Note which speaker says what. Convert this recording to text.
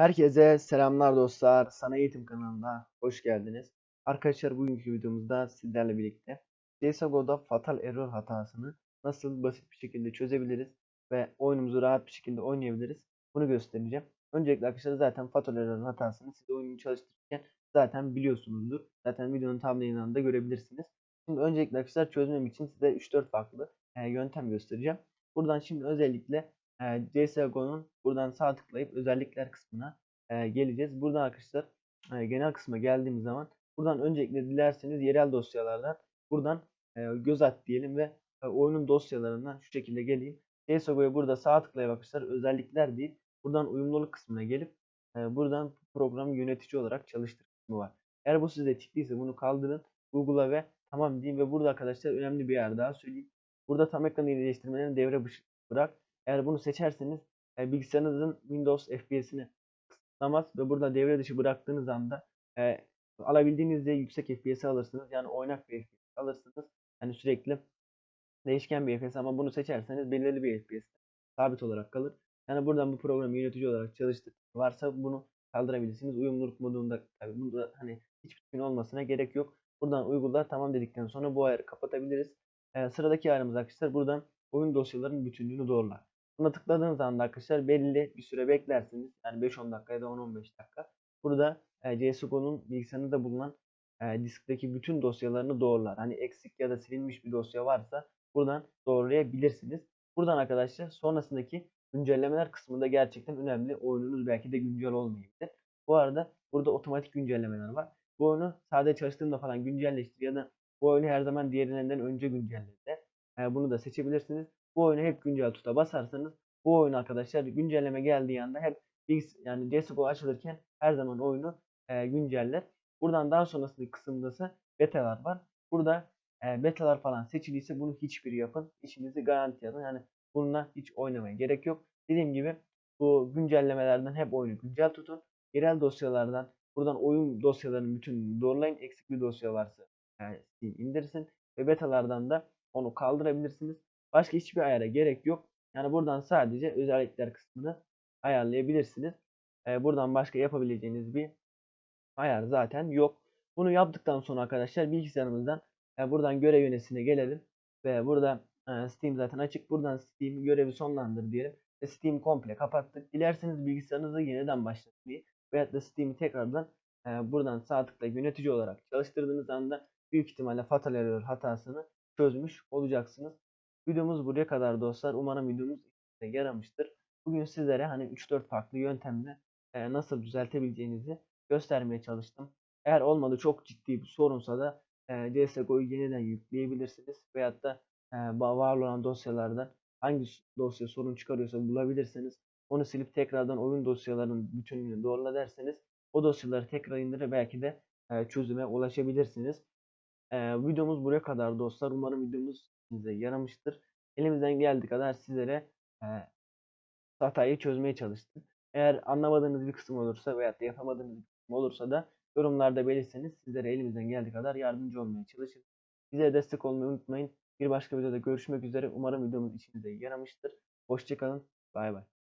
Speaker 1: Herkese selamlar dostlar. Sana Eğitim kanalına hoş geldiniz. Arkadaşlar bugünkü videomuzda sizlerle birlikte CSGO'da Fatal Error hatasını nasıl basit bir şekilde çözebiliriz ve oyunumuzu rahat bir şekilde oynayabiliriz. Bunu göstereceğim. Öncelikle arkadaşlar zaten Fatal Error hatasını siz oyunu çalıştırırken zaten biliyorsunuzdur. Zaten videonun thumbnail'ından da görebilirsiniz. Şimdi öncelikle arkadaşlar çözmem için size 3-4 farklı e, yöntem göstereceğim. Buradan şimdi özellikle e, CSGO'nun buradan sağ tıklayıp özellikler kısmına e, geleceğiz. Buradan arkadaşlar e, genel kısma geldiğimiz zaman buradan öncelikle dilerseniz yerel dosyalardan buradan e, göz at diyelim ve e, oyunun dosyalarından şu şekilde geleyim. CSGO'ya burada sağ tıklayıp arkadaşlar özellikler değil buradan uyumluluk kısmına gelip e, buradan program yönetici olarak çalıştır kısmı var. Eğer bu size tikliyse bunu kaldırın. Google'a ve tamam deyin ve burada arkadaşlar önemli bir yer daha söyleyeyim. Burada tam ekran iyileştirmelerini devre bırak. Eğer bunu seçerseniz e, bilgisayarınızın Windows FPS'ini kısıtlamaz ve burada devre dışı bıraktığınız anda e, alabildiğinizde yüksek FPS alırsınız. Yani oynak bir FPS alırsınız. Yani sürekli değişken bir FPS ama bunu seçerseniz belirli bir FPS sabit olarak kalır. Yani buradan bu programı yönetici olarak çalıştık varsa bunu kaldırabilirsiniz. Uyumluluk modunda tabii bunda hani hiçbir gün olmasına gerek yok. Buradan uygula tamam dedikten sonra bu ayarı kapatabiliriz. Ee, sıradaki ayarımız arkadaşlar buradan oyun dosyalarının bütünlüğünü doğrular. Buna tıkladığınız anda arkadaşlar belli bir süre beklersiniz. Yani 5-10 dakika ya da 10-15 dakika. Burada e, CSGO'nun bilgisayarında bulunan e, diskteki bütün dosyalarını doğrular. Hani eksik ya da silinmiş bir dosya varsa buradan doğrulayabilirsiniz. Buradan arkadaşlar sonrasındaki güncellemeler kısmında gerçekten önemli. Oyununuz belki de güncel olmayabilir. Bu arada burada otomatik güncellemeler var. Bu oyunu sadece çalıştığında falan güncelleştir ya da bu oyunu her zaman diğerinden önce güncelle de. E, bunu da seçebilirsiniz. Bu oyunu hep güncel tuta basarsanız bu oyun arkadaşlar güncelleme geldiği anda hep X yani CSGO açılırken her zaman oyunu e, günceller. Buradan daha sonrasındaki kısımda ise betalar var. Burada e, betalar falan seçiliyse bunu hiçbir yapın. İşinizi garanti alın. Yani bununla hiç oynamaya gerek yok. Dediğim gibi bu güncellemelerden hep oyunu güncel tutun. Yerel dosyalardan buradan oyun dosyalarının bütün doğrulayın. Eksik bir dosya varsa yani Steam indirsin. Ve betalardan da onu kaldırabilirsiniz. Başka hiçbir ayara gerek yok. Yani buradan sadece özellikler kısmını ayarlayabilirsiniz. Ee, buradan başka yapabileceğiniz bir ayar zaten yok. Bunu yaptıktan sonra arkadaşlar bilgisayarımızdan e, buradan görev yöneticisine gelelim. Ve burada e, Steam zaten açık. Buradan Steam görevi sonlandır diyelim. Ve Steam komple kapattık. Dilerseniz bilgisayarınızı yeniden başlatmayı veyahut da Steam'i tekrardan e, buradan sağ tıklayıp yönetici olarak çalıştırdığınız anda büyük ihtimalle fatal error hatasını çözmüş olacaksınız. Videomuz buraya kadar dostlar. Umarım videomuz size yaramıştır. Bugün sizlere hani 3-4 farklı yöntemle e, nasıl düzeltebileceğinizi göstermeye çalıştım. Eğer olmadı çok ciddi bir sorunsa da e, CSGO'yu yeniden yükleyebilirsiniz. Veyahut da e, var olan dosyalardan hangi dosya sorun çıkarıyorsa bulabilirsiniz. Onu silip tekrardan oyun dosyalarının bütünlüğünü doğrula derseniz o dosyaları tekrar indirip belki de e, çözüme ulaşabilirsiniz. E, videomuz buraya kadar dostlar. Umarım videomuz size yaramıştır. Elimizden geldiği kadar sizlere e, hatayı çözmeye çalıştık. Eğer anlamadığınız bir kısım olursa veya da yapamadığınız bir kısım olursa da yorumlarda belirtseniz sizlere elimizden geldiği kadar yardımcı olmaya çalışırız. Bize destek olmayı unutmayın. Bir başka videoda görüşmek üzere. Umarım videomuz işinize yaramıştır. Hoşçakalın. Bay bay.